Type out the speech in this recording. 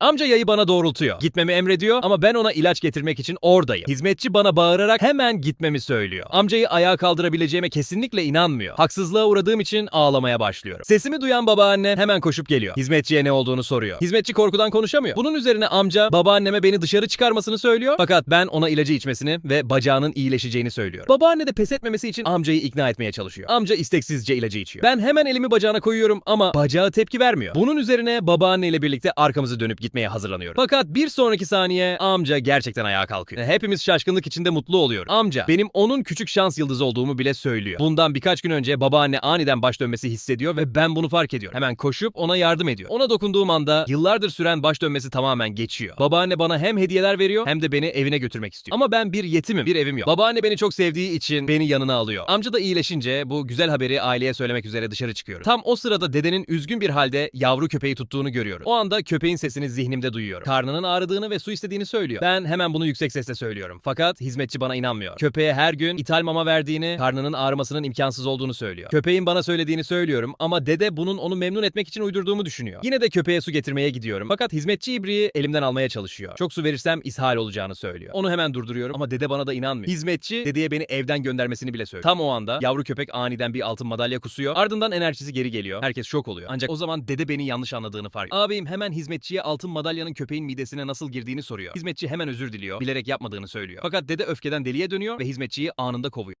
Amca yayı bana doğrultuyor. Gitmemi emrediyor ama ben ona ilaç getirmek için oradayım. Hizmetçi bana bağırarak hemen gitmemi söylüyor. Amcayı ayağa kaldırabileceğime kesinlikle inanmıyor. Haksızlığa uğradığım için ağlamaya başlıyorum. Sesimi duyan babaanne hemen koşup geliyor. Hizmetçiye ne olduğunu soruyor. Hizmetçi korkudan konuşamıyor. Bunun üzerine amca babaanneme beni dışarı çıkarmasını söylüyor. Fakat ben ona ilacı içmesini ve bacağının iyileşeceğini söylüyorum. Babaanne de pes etmemesi için amcayı ikna etmeye çalışıyor. Amca isteksizce ilacı içiyor. Ben hemen elimi bacağına koyuyorum ama bacağı tepki vermiyor. Bunun üzerine babaanne ile birlikte arkamızı dönüp gitmeye hazırlanıyorum. Fakat bir sonraki saniye amca gerçekten ayağa kalkıyor. Hepimiz şaşkınlık içinde mutlu oluyoruz. Amca benim onun küçük şans yıldızı olduğumu bile söylüyor. Bundan birkaç gün önce babaanne aniden baş dönmesi hissediyor ve ben bunu fark ediyorum. Hemen koşup ona yardım ediyor. Ona dokunduğum anda yıllardır süren baş dönmesi tamamen geçiyor. Babaanne bana hem hediyeler veriyor hem de beni evine götürmek istiyor. Ama ben bir yetimim, bir evim yok. Babaanne beni çok sevdiği için beni yanına alıyor. Amca da iyileşince bu güzel haberi aileye söylemek üzere dışarı çıkıyoruz. Tam o sırada dedenin üzgün bir halde yavru köpeği tuttuğunu görüyorum. O anda köpeğin sesini zihnimde duyuyorum. Karnının ağrıdığını ve su istediğini söylüyor. Ben hemen bunu yüksek sesle söylüyorum. Fakat hizmetçi bana inanmıyor. Köpeğe her gün ithal mama verdiğini, karnının ağrımasının imkansız olduğunu söylüyor. Köpeğin bana söylediğini söylüyorum ama dede bunun onu memnun etmek için uydurduğumu düşünüyor. Yine de köpeğe su getirmeye gidiyorum. Fakat hizmetçi ibriği elimden almaya çalışıyor. Çok su verirsem ishal olacağını söylüyor. Onu hemen durduruyorum ama dede bana da inanmıyor. Hizmetçi dedeye beni evden göndermesini bile söylüyor. Tam o anda yavru köpek aniden bir altın madalya kusuyor. Ardından enerjisi geri geliyor. Herkes şok oluyor. Ancak o zaman dede beni yanlış anladığını fark ediyor. Ağabeyim hemen hizmetçiye altın madalyanın köpeğin midesine nasıl girdiğini soruyor. Hizmetçi hemen özür diliyor. Bilerek yapmadığını söylüyor. Fakat dede öfkeden deliye dönüyor ve hizmetçiyi anında kovuyor.